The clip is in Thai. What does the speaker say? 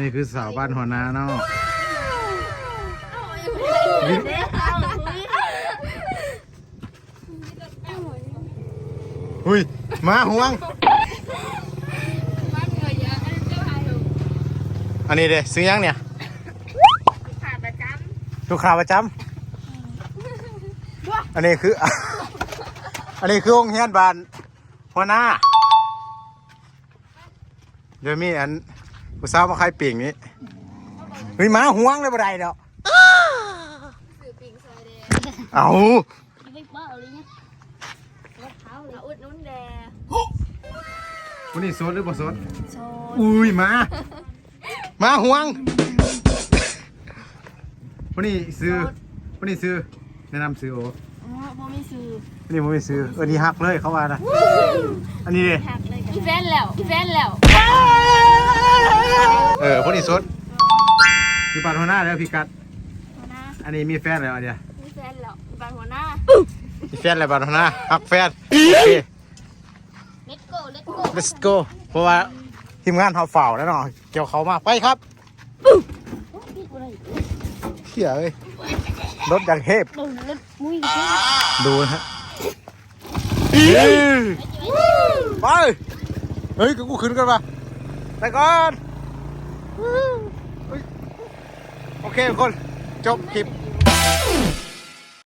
นี่คือสาวบ้านหัวนาเนาะหุยมาห่วง อันนี้เด้ซื้อยังเนี่ยลูกค้าประจำอันนี้คือ อันนี้คือองค์เฮียนบานหัวหน้าเดี๋ยวมีอัน ผู้สาวมาขายปิ่งนี้เฮ้ยมาห่วงเลยบ่ได้ดอกเอาไม่บ้าเลยเนี่ยรถเท้าเลยอุดนุ่นแดวันนี้สดหรือบ่สดโซอุ้ยมามาห่วงวันนี้ซื้อวันนี้ซื้อแนะนำซื้อโอ้อ๋อบ่มีซื้อวันนี้ผมไม่ซื้อเออนี่ฮักเลยเขาว่านะอันนี้ดิหักเลยพี่แฟนแล้วพี่แฟนแล้ว เออวันนี้สดมีปันหัวหน้าแล้วพี่กัด หัวหน้าอันนี้มีแฟนแล้วอันเนี้ยมีแฟนแล้วบ้านหัวหน้า มีแฟนอะไรปันหัวหน้าฮักแฟนโอเคเล็ดโก้เล็ดโก้ let's go เพราะว่าทีมงานเขาเฝ้าแล้วเนาะเกี่ยวเขามาไปครับพี่อะไรเขี่ยเอ้ยรถอย่างเทพโดนรถมุ้ยดูนะฮะไปเฮ้ยกูขึ้นกันปะ ไปก่อนโอเคทุกคน จบคลิป